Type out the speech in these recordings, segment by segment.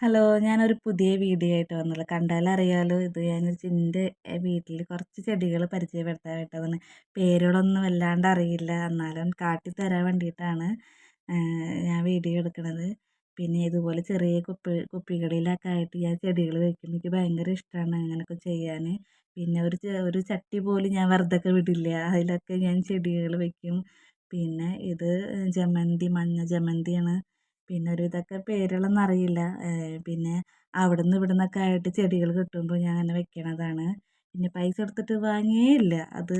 Hello ഞാനൊരു പുതിയ video ആയിട്ട് വന്നുള്ളൂ കണ്ടാലറിയാലോ ഇത് ഞാൻ എന്റെ വീട്ടിൽ കുറച്ച് ചെടികൾ പരിചയപ്പെടുത്താനായിട്ടതാണ് പേരുകളൊന്നും വല്ലാണ്ട് അറിയില്ല. എന്നാലും കാട്ടിത്തരാൻ വേണ്ടിയിട്ടാണ് ഞാൻ വീഡിയോ എടുക്കുന്നത് പിന്നെ ഇതുപോലെ ചെറിയ കുപ്പി കുപ്പികളിലൊക്കെ ആയിട്ട് ഞാൻ ചെടികൾ വയ്ക്കുന്നത് എനിക്ക് ഭയങ്കര ഇഷ്ടമാണ് അങ്ങനെയൊക്കെ ചെയ്യാൻ പിന്നെ ഒരു ഒരു ചട്ടി പോലും ഞാൻ വെറുതെ വിടില്ല. അതിലൊക്കെ ഞാൻ ചെടികൾ വയ്ക്കും പിന്നെ ഇത് ജമന്തി മഞ്ഞ ജമന്തിയാണ്. പിന്നെ ഇതൊക്കെ പേരുകളൊന്നും അറിയില്ല പിന്നെ അവിടുന്ന് ഇവിടുന്നൊക്കെ ആയിട്ട് ചെടികൾ കിട്ടുമ്പോൾ ഞാൻ അങ്ങനെ വെക്കണതാണ്. പിന്നെ പൈസ കൊടുത്തിട്ട് വാങ്ങിയേ ഇല്ല അത്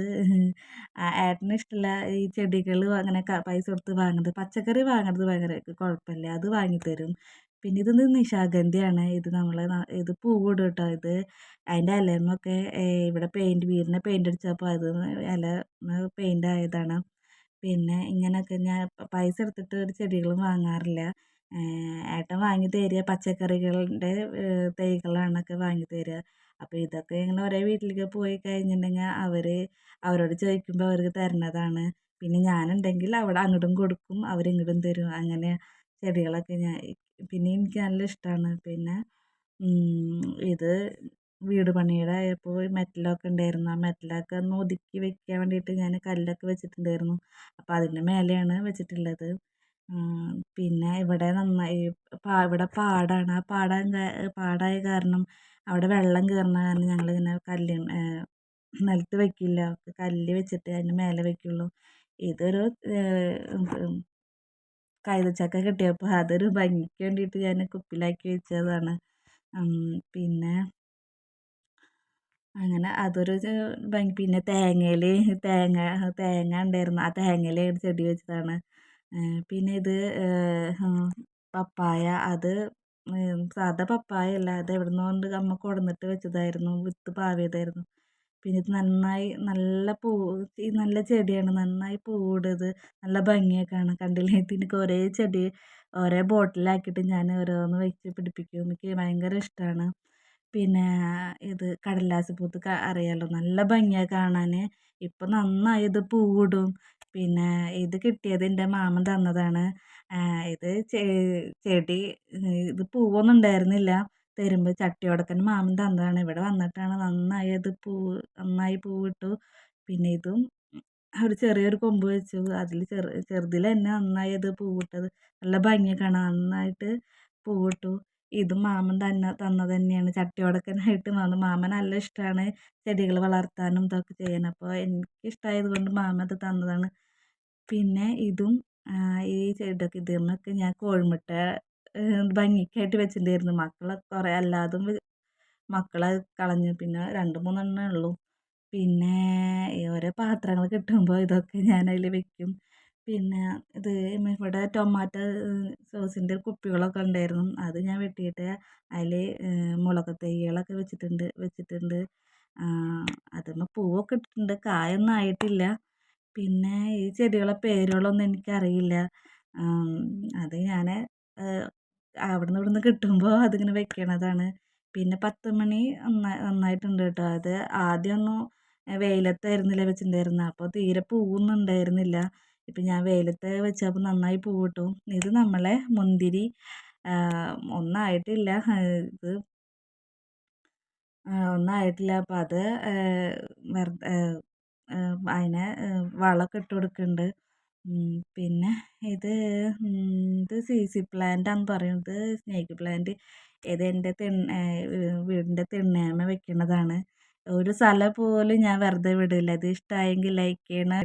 ഏട്ടന് ഇഷ്ടമില്ല ഈ ചെടികൾ അങ്ങനെ പൈസ കൊടുത്ത് വാങ്ങുന്നത്. പച്ചക്കറി വാങ്ങുന്നത് ഭയങ്കര കുഴപ്പമില്ല. അത് വാങ്ങിത്തരും. പിന്നെ ഇത് നിശാഗന്ധിയാണ്. ഇത് നമ്മൾ ഇത് പൂവിടും കേട്ടോ ഇത്. അതിന്റെ ഇലമൊക്കെ ഇവിടെ പെയിന്റ് വീടിന് പെയിന്റ് അടിച്ചപ്പോൾ അത് ഇല പെയിന്റ് ആയതാണ്. പിന്നെ ഇങ്ങനെയൊക്കെ ഞാൻ പൈസ എടുത്തിട്ട് ഒരു ചെടികളും വാങ്ങാറില്ല. ഏട്ടൻ വാങ്ങി തരിക പച്ചക്കറികളുടെ തൈകളാണൊക്കെ വാങ്ങി തരിക. അപ്പോൾ ഇതൊക്കെ ഇങ്ങനെ ഓരോ വീട്ടിലേക്ക് പോയി കഴിഞ്ഞിട്ടുണ്ടെങ്കിൽ അവർ അവരോട് ചോദിക്കുമ്പോൾ അവർക്ക് തരുന്നതാണ്. പിന്നെ ഞാനുണ്ടെങ്കിൽ അവിടെ അങ്ങോട്ടും കൊടുക്കും അവർ ഇങ്ങോട്ടും തരും. അങ്ങനെ ചെടികളൊക്കെ ഞാൻ പിന്നെ എനിക്ക് നല്ല ഇഷ്ടമാണ് പിന്നെ ഇത് വീട് പണിയുടെ ആയപ്പോൾ മെറ്റലൊക്കെ ഉണ്ടായിരുന്നു. ആ മെറ്റലൊക്കെ ഒന്ന് ഒതുക്കി വെക്കാൻ വേണ്ടിയിട്ട് ഞാൻ കല്ലൊക്കെ വെച്ചിട്ടുണ്ടായിരുന്നു. അപ്പോൾ അതിന്റെ മേലെയാണ് വെച്ചിട്ടുള്ളത്. പിന്നെ ഇവിടെ നന്നായി ഇവിടെ പാടാണ്. ആ പാടം പാടായ കാരണം അവിടെ വെള്ളം കയറുന്ന കാരണം ഞങ്ങളിങ്ങനെ കല്ല് നിലത്ത് വെക്കില്ല. കല്ല് വെച്ചിട്ട് അതിന്റെ മേലെ വെക്കുള്ളൂ. ഇതൊരു കൈതച്ചക്ക കിട്ടിയപ്പോൾ അതൊരു ഭംഗിക്ക് വേണ്ടിയിട്ട് ഞാൻ കുപ്പിയിലാക്കി വെച്ചതാണ്. പിന്നെ അങ്ങനെ അതൊരു പിന്നെ തേങ്ങയിൽ തേങ്ങ തേങ്ങ ഉണ്ടായിരുന്നു. ആ തേങ്ങയിൽ ചെടി വെച്ചതാണ്. പിന്നെ ഇത് പപ്പായ. അത് സാധാ പപ്പായ അല്ല. അത് എവിടുന്നോ കൊണ്ട് അമ്മ കൊണ്ടുവന്നിട്ട് വെച്ചതായിരുന്നു. വിത്ത് പാവിയതായിരുന്നു. പിന്നെ ഇത് നന്നായി നല്ല പൂ നല്ല ചെടിയാണ്. നന്നായി പൂവിടത് നല്ല ഭംഗിയൊക്കെ കാണാൻ കണ്ടില്ലേ? ഇതിനൊക്കെ ഒരേ ചെടി ഒരേ ബോട്ടിലാക്കിയിട്ട് ഞാൻ ഓരോന്ന് വെച്ച് പിടിപ്പിക്കും. എനിക്ക് ഭയങ്കര ഇഷ്ടമാണ് പിന്നെ ഇത് കടലാസ് പൂത്ത് അറിയാമല്ലോ നല്ല ഭംഗിയാണ് കാണാൻ ഇപ്പം നന്നായി ഇത് പൂവിടും. പിന്നെ ഇത് കിട്ടിയത് എന്റെ മാമൻ തന്നതാണ്. ഇത് ചെടി ഇത് പൂവൊന്നും ഉണ്ടായിരുന്നില്ല. തരുമ്പോൾ ചട്ടിയോടക്കൻ മാമൻ തന്നതാണ്. ഇവിടെ വന്നിട്ടാണ് നന്നായി അത് പൂവ് നന്നായി പൂവിട്ടു. പിന്നെ ഇതും ഒരു ചെറിയൊരു കൊമ്പ് വെച്ചു. അതിൽ ചെറു ചെറുതിൽ തന്നെ നന്നായി അത് പൂവിട്ടത്. നല്ല ഭംഗിയാണ് നന്നായിട്ട് പൂവിട്ടു. ഇതും മാമൻ തന്നെ തന്നത് തന്നെയാണ്. ചട്ടി ഉടക്കാനായിട്ട് മാമൻ നല്ല ഇഷ്ടമാണ് ചെടികൾ വളർത്താനും ഇതൊക്കെ ചെയ്യാൻ. അപ്പോൾ എനിക്ക് ഇഷ്ടമായത് കൊണ്ട് മാമൻ അത് തന്നതാണ്. പിന്നെ ഇതും ഈ ചെടിയൊക്കെ ഇതിന്മേലൊക്കെ ഞാൻ കോഴിമുട്ട ഭംഗിക്കായിട്ട് വെച്ചിട്ടുണ്ടായിരുന്നു. മക്കളെ കുറേ അല്ലാതും മക്കളെ കളഞ്ഞു. പിന്നെ രണ്ട് മൂന്നെണ്ണേ ഉള്ളൂ. പിന്നെ ഓരോ പാത്രങ്ങൾ കിട്ടുമ്പോൾ ഇതൊക്കെ ഞാൻ അതിൽ വെക്കും. പിന്നെ ഇത് ഇവിടെ ടൊമാറ്റോ സോസിന്റെ കുപ്പികളൊക്കെ ഉണ്ടായിരുന്നു. അത് ഞാൻ വെട്ടിയിട്ട് അതിൽ മുളക് തൈകളൊക്കെ വെച്ചിട്ടുണ്ട് വെച്ചിട്ടുണ്ട്. അതിന്മേൽ പൂവൊക്കെ ഇട്ടിട്ടുണ്ട്. കായൊന്നും ആയിട്ടില്ല. പിന്നെ ഈ ചെടികളെ പേരുകളൊന്നും എനിക്കറിയില്ല. അത് ഞാൻ അവിടുന്ന് ഇവിടുന്ന് കിട്ടുമ്പോൾ അതിങ്ങനെ വെക്കണതാണ്. പിന്നെ പത്ത് മണി നന്നായിട്ടുണ്ട് കേട്ടോ. അത് ആദ്യമൊന്നും വെയിലത്തായിരുന്നില്ല വെച്ചിട്ടുണ്ടായിരുന്നത്. അപ്പോൾ തീരെ പൂവൊന്നും ഉണ്ടായിരുന്നില്ല. ഇപ്പം ഞാൻ വെയിലത്ത് വെച്ചപ്പോൾ നന്നായി പൂവിട്ടു. ഇത് നമ്മളെ മുന്തിരി ഒന്നായിട്ടില്ല. ഇത് ഒന്നായിട്ടില്ല. അപ്പം അത് വെറുതെ അതിനെ വളമൊക്കെ ഇട്ട് കൊടുക്കുന്നുണ്ട്. പിന്നെ ഇത് ഇത് സി സി പ്ലാന്റാന്ന് പറയുന്നത് സ്നേക്ക് പ്ലാന്റ്. ഇത് എന്റെ തിണ്ണ വീടിന്റെ തിണ്ണേമ്മ വെക്കുന്നതാണ് ഒരു സ്ഥലം പോലും ഞാൻ വെറുതെ വിടില്ല. ഇത് ഇഷ്ടമായെങ്കിൽ ലൈക്ക് ചെയ്യണം.